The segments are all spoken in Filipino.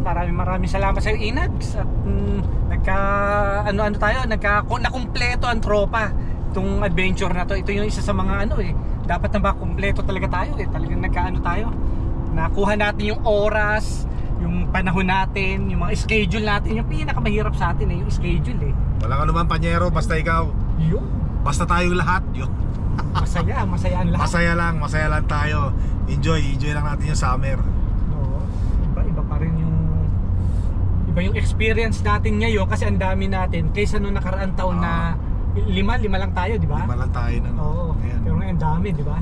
maraming maraming salamat sa Inags. At mm, nagka, ano-ano tayo, nagka, nakumpleto ang tropa itong adventure na to. Ito yung isa sa mga ano eh, dapat na ba kumpleto talaga tayo eh. Talagang nagkaano tayo. Nakuha natin yung oras, yung panahon natin, yung mga schedule natin. Yung pinakamahirap sa atin eh, yung schedule eh. Walang anuman panyero, basta ikaw. Yun. Basta tayong lahat. Yun. Masaya, masaya ang lahat. Masaya lang, masaya lang tayo. Enjoy, enjoy lang natin yung summer. Oo. Iba, iba pa rin yung iba yung experience natin ngayon kasi ang dami natin kaysa nung nakaraan taon na lima, lima lang tayo, di ba? Lima lang tayo na. no? Oo. Ayan. Pero ngayon dami, di ba?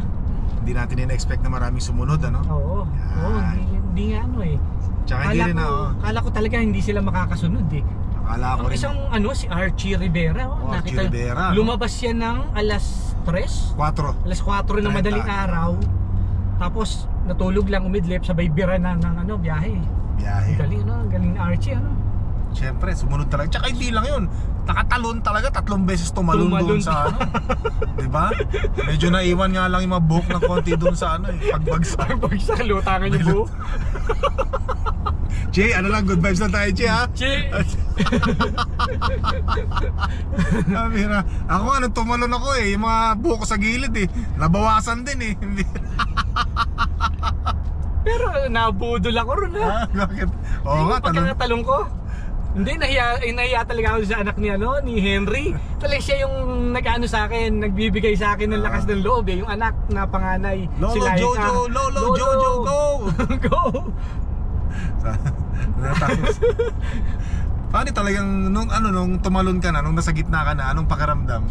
Hindi natin in-expect na maraming sumunod, ano? Oo. Yan. Oo, hindi, hindi nga ano eh. Tsaka hindi Kala rin ko, oh. kala ko talaga hindi sila makakasunod eh. Akala ko Ang rin. isang ano si Archie Rivera, oh, Oh, Archie nakita. Rivera, no? Lumabas yan ng alas 3, 4. alas 4 ng 30. madaling araw. Tapos natulog lang umidlip sabay bira na ng ano biyahe. Biyahe. Galing no, galing ni Archie ano. Siyempre, sumunod talaga. Tsaka hindi lang yun. Nakatalon talaga, tatlong beses tumalon, Tumalon doon sa ano. Di ba? Medyo naiwan nga lang yung mga buhok ng konti doon sa ano eh. Pagbagsak. Pagsak lutangan yung buhok. Che, ano lang, good vibes lang tayo, Che ha? Che. Sabi na, ako nga, nung tumalon ako eh, yung mga buhok sa gilid eh. Nabawasan din eh. Pero nabudol ako ron ha. Ah, Bakit? Oo nga, talon. pagkakatalong ko. Hindi, nahiya, eh, nahiya talaga ako sa anak ni, ano, ni Henry. Talagang siya yung nag-ano sa akin, nagbibigay sa akin ng lakas ng loob eh. Yung anak na panganay, Lolo si Laika. Jojo, Lolo, Jojo, go! go! Natapos. Paano talagang nung ano nung tumalon ka na, nung nasa gitna ka na, anong pakiramdam?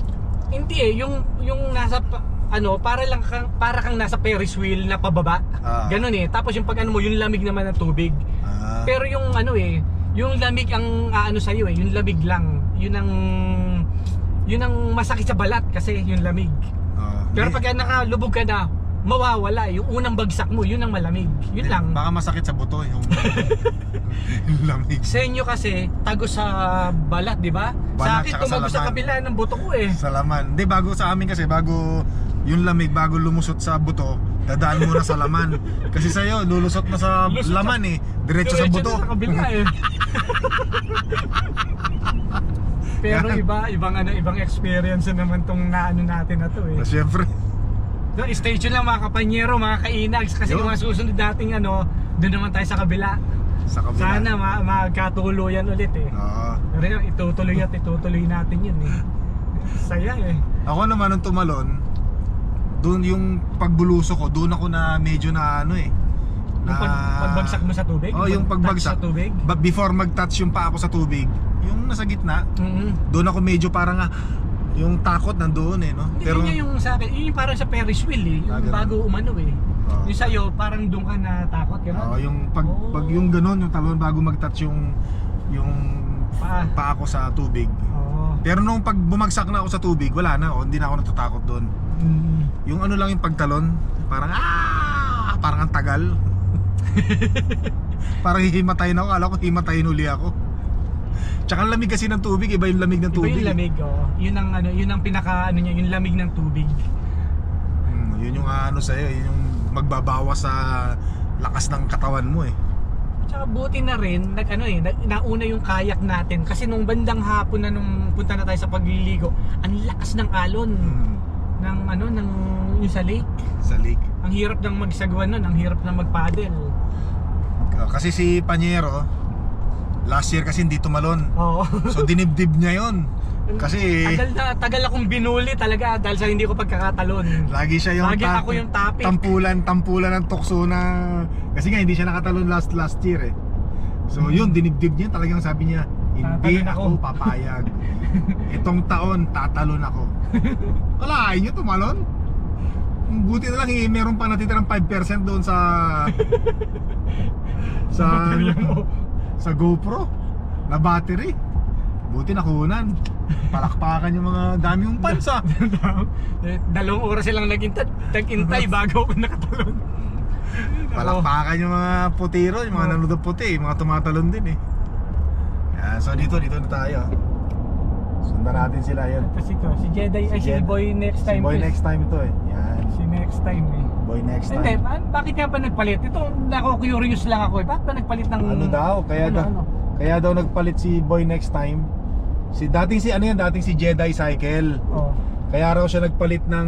Hindi eh, yung, yung nasa, pa- ano, para lang kang, para kang nasa Ferris wheel na pababa. Ah. Ganon eh. Tapos yung pag ano mo, yung lamig naman ng tubig. Ah, Pero yung ano eh, yung lamig ang aano sa iyo eh, yung lamig lang. Yun ang yun ang masakit sa balat kasi yung lamig. ah, Pero pag nakalubog ka na, mawawala. Yung unang bagsak mo, yun ang malamig. Yun hindi, lang. Baka masakit sa buto yung, yung lamig. Sa inyo kasi, tago sa balat, di ba? Sa Balat, akin, tsaka sa tumago sa laman. kabila ng buto ko eh. Sa laman. Hindi, bago sa amin kasi, bago yung lamig, bago lumusot sa buto, dadaan muna sa laman. Kasi sa'yo, lulusot na sa Lusot sa- laman eh. Diretso sa buto. na sa kabila eh. Pero Yan. iba, ibang ano, ibang experience na naman tong naano natin na to eh. Na Siyempre. No, stay tuned lang mga kapanyero, mga kainags kasi Yo. yung mga susunod nating ano, doon naman tayo sa kabila. Sa kabila. Sana ma magkatuluyan ulit eh. Oo. Pero yun, itutuloy at itutuloy natin yun eh. Saya eh. Ako naman nung tumalon, doon yung pagbulusok ko, doon ako na medyo na ano eh. Yung pag, pagbagsak mo sa tubig? Oh, yung pagbagsak. sa tubig? But before mag-touch yung paa ko sa tubig, yung nasa gitna, Mm-hmm. doon ako medyo parang ah, yung takot nandoon eh, no? Pero yun yung sa akin, yun yung parang sa Ferris wheel eh. Yung Ah, bago umano eh. Oo. Yung sa'yo, parang doon ka na takot. Gano'n? Oo, yung pag, Oo. pag yung ganun, yung talon bago mag-touch yung yung Paa. paa ko sa tubig. Oo. Pero nung pag bumagsak na ako sa tubig, wala na, oh, hindi na ako natatakot doon. Mm. Yung ano lang yung pagtalon, parang ah, parang ang tagal. parang hihimatayin ako, alam ko himatayin uli ako. Tsaka ang lamig kasi ng tubig, iba yung lamig ng Iba tubig. yung lamig, oh. Yun ang ano, yun ang pinaka ano niya, yung lamig ng tubig. Hmm, yun yung ano sa'yo, yun yung magbabawas sa lakas ng katawan mo eh. Tsaka buti na rin, nag, ano eh, nauna yung kayak natin. Kasi nung bandang hapon na nung punta na tayo sa pagliligo, ang lakas ng alon. Hmm, ng ano, ng yung sa lake. sa lake. Ang hirap ng magsagwan nun, ang hirap ng magpaddle. Uh, Kasi si Panyero, last year kasi hindi tumalon. Oo. So dinibdib niya yon. Kasi tagal na, tagal akong binuli talaga dahil sa hindi ko pagkakatalon. lagi siya yung Lagi ta- ako yung topic. tampulan, tampulan ng tukso na kasi nga hindi siya nakatalon last last year eh. So yun, dinibdib niya talagang sabi niya, hindi Tatalon ako ako." papayag. Itong taon, tatalon ako. Wala, ayaw niyo tumalon? Buti na lang, eh, meron pa natitirang 5% doon sa sa Baterya mo. sa GoPro na battery. Buti nakunan. Palakpakan yung mga dami yung pansa. Eh, Dalawang oras silang nagintay, nagintay bago ako nakatalon. Palakpakan yung mga putiro, yung mga Oo. nanonood puti, yung mga tumatalon din eh. Yan, so dito, dito na tayo. Sundan natin sila yun. Tapos ito, si Jedi, ay si Jedi. Boy next Si time. Boy to eh. next time ito eh. Yan. Si next time eh. Boy next Hindi, time. ba- bakit nga ba nagpalit? Ito, ako curious lang ako eh. Bakit ba nagpalit ng... Ano daw? Kaya ano, daw, ano? kaya daw nagpalit si Boy next time. Si dating si ano yan, dating si Jedi Cycle. Oh. Kaya raw siya nagpalit ng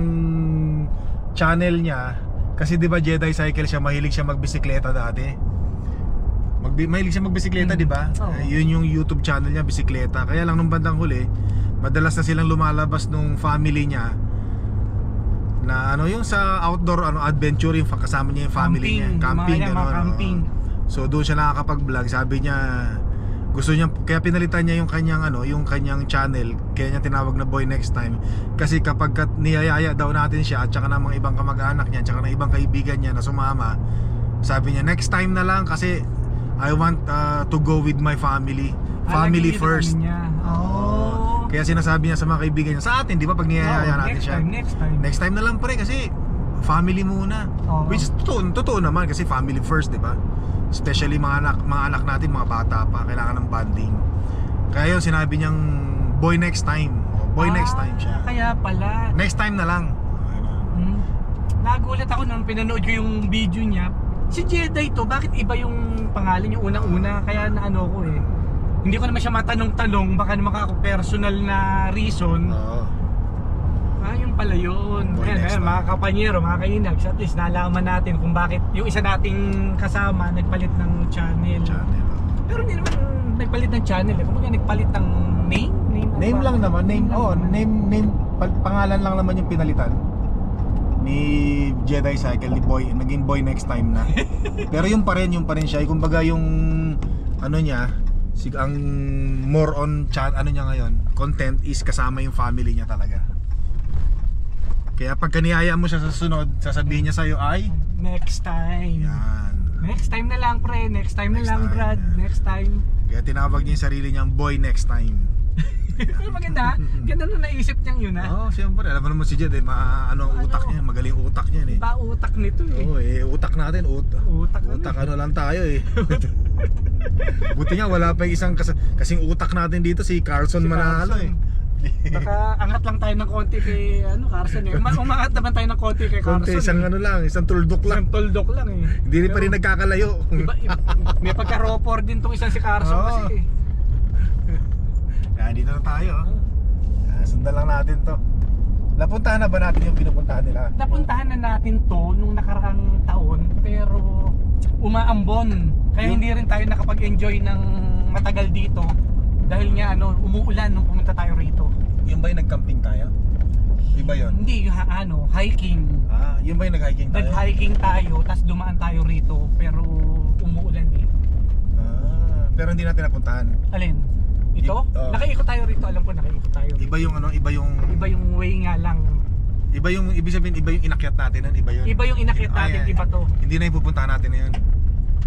channel niya kasi 'di ba Jedi Cycle siya, mahilig siya magbisikleta dati. Magbi mahilig siya magbisikleta, Mm. 'di ba? Oo. Eh, yun yung YouTube channel niya, bisikleta. Kaya lang nung bandang huli, madalas na silang lumalabas nung family niya na ano yung sa outdoor ano adventure yung kasama niya yung family Camping, niya camping mga oo. camping. so doon siya nakakapag-vlog sabi niya gusto niya kaya pinalitan niya yung kanyang ano yung kanyang channel kaya niya tinawag na boy next time kasi kapag kat- niyayaya daw natin siya at saka ng mga ibang kamag-anak niya at saka ng ibang kaibigan niya na sumama sabi niya next time na lang kasi I want uh, to go with my family Ah, family first niya. Oh. kaya sinasabi niya sa mga kaibigan niya sa atin di ba pag niyayaya Oo, natin next siya time, next time. next time na lang pre kasi family muna Oo. which is totoo, totoo naman kasi family first di ba especially mga anak mga anak natin mga bata pa kailangan ng bonding kaya yun sinabi niyang boy next time O, boy next time siya Ah, Kaya pala. next time na lang Hmm. Nagulat ako nung pinanood ko yung video niya. Si Jedi to, bakit iba yung pangalan yung unang-una? Kaya na ano ko eh. Hindi ko naman siya matanong-tanong, baka naman ako personal na reason. Oo. Ah, yung pala yun. Boy, next ayan, time. mga kapanyero, mga kainags, at least nalaman natin kung bakit yung isa nating kasama nagpalit ng channel. channel oo. Pero hindi naman nagpalit ng channel eh. Kumbaga nagpalit ng name? Name, name lang naman name oh name name pal- pangalan lang naman yung pinalitan ni Jedi Cycle ni Boy naging Boy next time na. Pero yung pa rin yung pa rin siya. Kumbaga yung ano niya sig ang more on chat ano niya ngayon content is kasama yung family niya talaga. Kaya pag kaniyaya mo siya sa sunod sasabihin niya sa'yo ay Next time. yan. Next time na lang pre, next time Next na lang time. Brad, next time. kaya tinawag niya yung sarili niyang boy next time ganda na naisip niyang yun ha. Oo, oh, siyempre. Alam mo naman si Jed, eh, ma- ano ang utak Ano? niya, magaling utak niya eh. Iba utak nito eh. Oo, eh, utak natin, utak. Utak, ano? Utak ano lang tayo eh. Buti nga wala pa yung isang kas kasing utak natin dito si Carlson Si Manalo Carlson. eh. Baka angat lang tayo ng konti kay ano Carson eh. Ma- Umangat naman tayo ng konti kay Carson. Konti isang eh. ano lang, isang tuldok Isang lang. tuldok lang eh. Hindi rin pa rin Pero nagkakalayo. Iba, iba, may pagka-ropor din tong isang si Carson Oo. kasi eh. Yan, dito na tayo. oh. Sundan lang natin to. Napuntahan na ba natin yung pinupuntahan nila? Napuntahan na natin to nung nakaraang taon pero umaambon. Kaya hindi rin tayo nakapag-enjoy ng matagal dito dahil nga ano umuulan nung pumunta tayo rito. Yung ba yung nag-camping tayo? Iba yun? Hindi yung ha- ano, hiking. Ah, yung ba yung nag-hiking tayo? Nag-hiking tayo, tapos dumaan tayo rito pero umuulan eh. Ah, pero hindi natin napuntahan. Alin? Ito? Oo. Nakaikot tayo rito, alam ko nakaikot tayo. Iba yung ano, iba yung Iba yung way nga lang. iba yung ibig sabihin iba yung inakyat natin nun, iba yun. Iba yung inakyat Ah, natin, yeah. iba to. Hindi na yung pupuntahan natin na yun.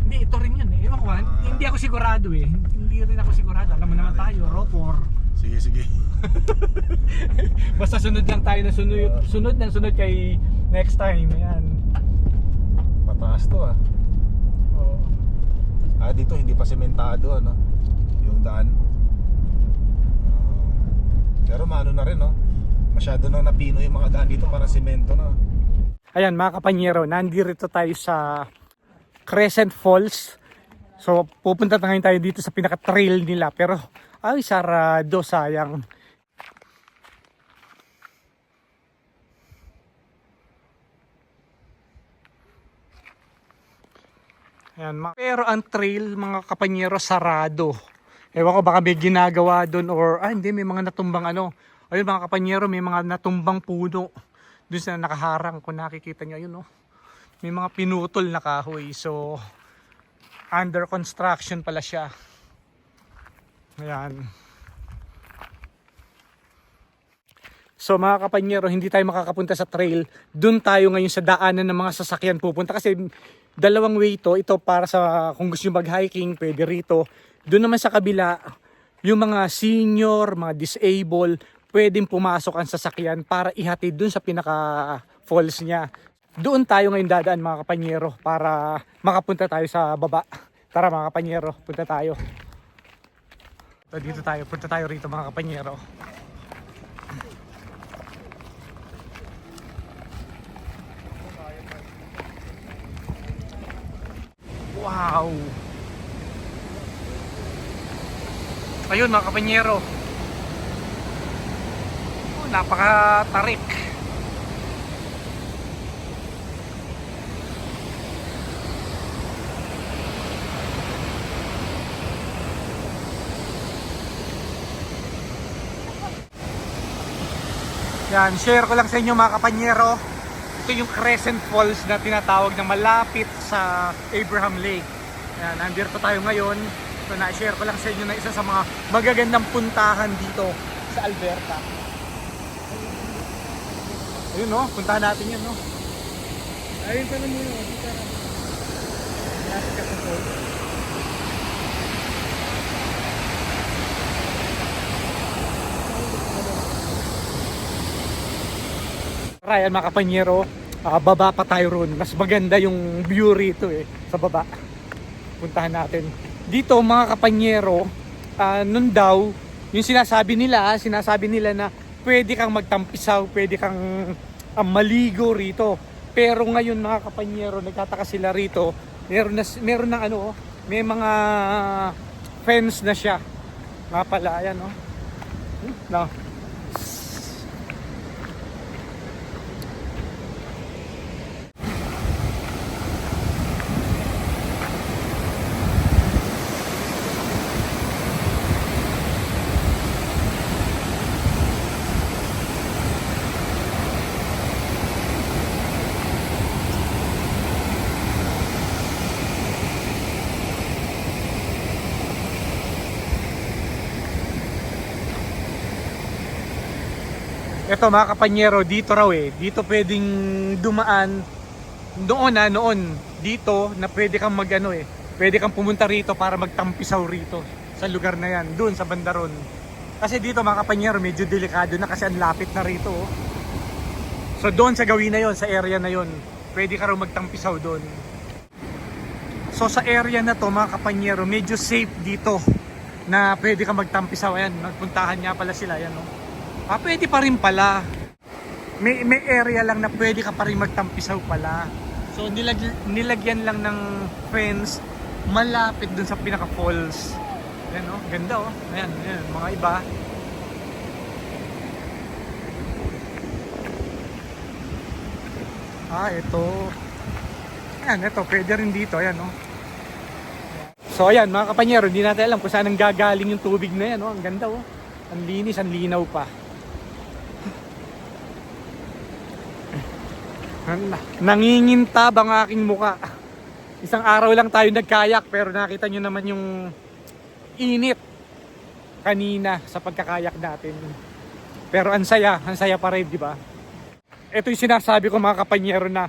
Hindi, ito rin yun eh. Ewan ko, ah, Ah. hindi ako sigurado eh. Hindi rin ako sigurado. Alam mo naman tayo, ropor. Sige, sige. Basta sunod lang tayo na sunod, Ah. sunod na sunod kay next time. Ayan. Pataas to ah. Oo. Ah, dito hindi pa sementado ano. Yung daan. Pero maano na rin no. Masyado nang napino yung mga daan dito para semento na. Ayan mga kapanyero, nandito tayo sa Crescent Falls. So pupunta na tayo dito sa pinaka-trail nila pero ay sarado sayang. Ayan, pero ang trail mga kapanyero sarado. Ewan ko baka may ginagawa doon or ah hindi may mga natumbang ano. Ayun mga kapanyero may mga natumbang puno. Doon sa nakaharang kung nakikita nyo ayun oh. May mga pinutol na kahoy. So under construction pala siya. Ayan. So mga kapanyero, hindi tayo makakapunta sa trail. Doon tayo ngayon sa daanan ng mga sasakyan pupunta kasi dalawang way to. Ito para sa kung gusto nyo mag-hiking, pwede rito. Doon naman sa kabila, yung mga senior, mga disabled, pwedeng pumasok ang sasakyan para ihatid doon sa pinaka falls niya. Doon tayo ngayon dadaan mga kapanyero para makapunta tayo sa baba. Tara mga kapanyero, punta tayo. So, dito tayo, punta tayo rito mga kapanyero. Wow! Ayun mga kapanyero. Oh, napaka-tarik. Yan, share ko lang sa inyo mga kapanyero. Ito yung Crescent Falls na tinatawag na malapit sa Abraham Lake. Yan, nandito tayo ngayon. So na-share ko lang sa inyo na isa sa mga magagandang puntahan dito sa Alberta. Ayun no, puntahan natin yun no. Ayun pa naman yun. Malapit ka sa. Ryan mga kapanyero, ah, baba pa tayo ron. Mas maganda yung view rito eh, sa baba. Puntahan natin. Dito mga kapanyero, ah, nun daw, yung sinasabi nila, sinasabi nila na pwede kang magtampisaw, pwede kang ah, maligo rito. Pero ngayon mga kapanyero, nagtataka sila rito, meron na, meron na ano, may mga fence na siya. Nga pala, ayan oh. Hmm, No. Ito mga kapanyero, dito raw eh. Dito pwedeng dumaan. Noon na, noon. Dito na pwede kang mag ano eh. Pwede kang pumunta rito para magtampisaw rito. Sa lugar na yan. Doon sa bandaron. Kasi dito mga kapanyero, medyo delikado na kasi ang lapit na rito. oh. So doon sa gawin na yon, sa area na yon, pwede ka raw magtampisaw doon. So sa area na to mga kapanyero, medyo safe dito na pwede ka magtampisaw. Ayan, nagpuntahan nga pala sila. Ayan, no? Ah, pwede pa rin pala. May, may area lang na pwede ka pa rin magtampisaw pala. So nilag, nilagyan lang ng fence malapit dun sa pinaka falls. Ayan oh, ganda oh. Ayan, ayan, mga iba. Ah, ito. Ayan, ito, pwede rin dito. Ayan oh. So ayan mga kapanyero, hindi natin alam kung saan ang gagaling yung tubig na yan. Oh. Ang ganda oh. Ang linis, ang linaw pa. Nangingintab ang aking muka. Isang araw lang tayo nagkayak pero nakita nyo naman yung init kanina sa pagkakayak natin. Pero ang saya, ang saya pa rin, di ba? Ito yung sinasabi ko mga kapanyero na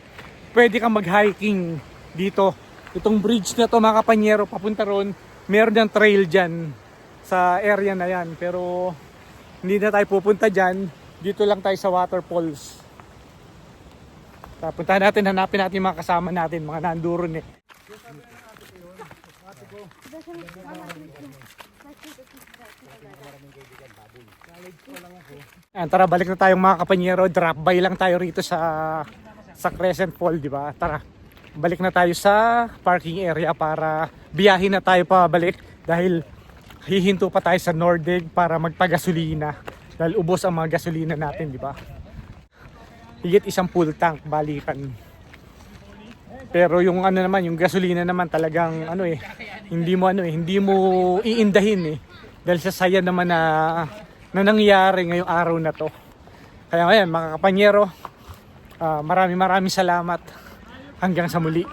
pwede kang mag-hiking dito. Itong bridge na to mga kapanyero, papunta ron, meron ng trail dyan sa area na yan. Pero hindi na tayo pupunta dyan. Dito lang tayo sa waterfalls. Puntahan natin, hanapin natin yung mga kasama natin, mga nanduron eh. Ayan, tara balik na tayong mga kapanyero. Drop by lang tayo rito sa sa Crescent Fall, di ba? Tara. Balik na tayo sa parking area para biyahin na tayo pa balik dahil hihinto pa tayo sa Nordig para magpagasolina dahil ubos ang mga gasolina natin, di ba? Higit isang full tank balikan. Pero yung ano naman, yung gasolina naman talagang ano eh, hindi mo ano eh, hindi mo iindahin eh. Dahil sa saya naman na na nangyari ngayong araw na to. Kaya ngayon mga kapanyero, ah, maraming maraming salamat. Hanggang sa muli.